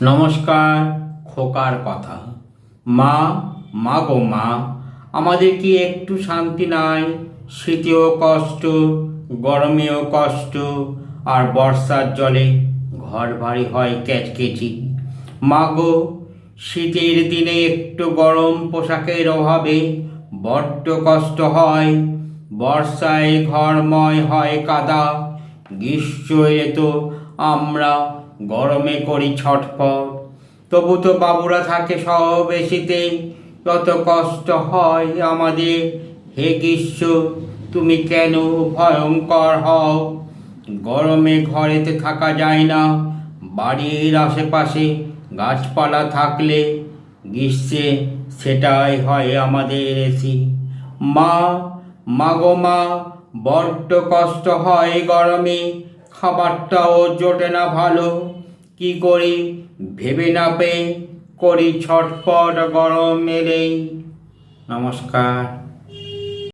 নমস্কার, খোকার কথা। মা মা গো মা, আমাদের কি একটু শান্তি নাই? শীতেও কষ্ট, গরমেও কষ্ট, আর বর্ষার জলে ঘর বাড়ি হয় ক্যাচকেচি মা গো, শীতের দিনে একটু গরম পোশাকের অভাবে বড্ড কষ্ট হয়। বর্ষায় ঘরময় হয় কাদা। গ্রীষ্ম তো আমরা গরমে করি ছটফট তবু তো বাবুরা থাকে সব এসিতে। যত কষ্ট হয় আমাদের, হে গ্রীষ্ম, তুমি কেন ভয়ঙ্কর হও? গরমে ঘরেতে থাকা যায় না। বাড়ির আশেপাশে গাছপালা থাকলে গ্রীষ্মে সেটাই হয় আমাদের এসি। মা, মাগো মা, বড্ড কষ্ট হয় গরমে। খাবারটাও জোটে না ভালো। কি করি? ভেবে না পেয়ে করি ছটপট গরম মেরেই নমস্কার।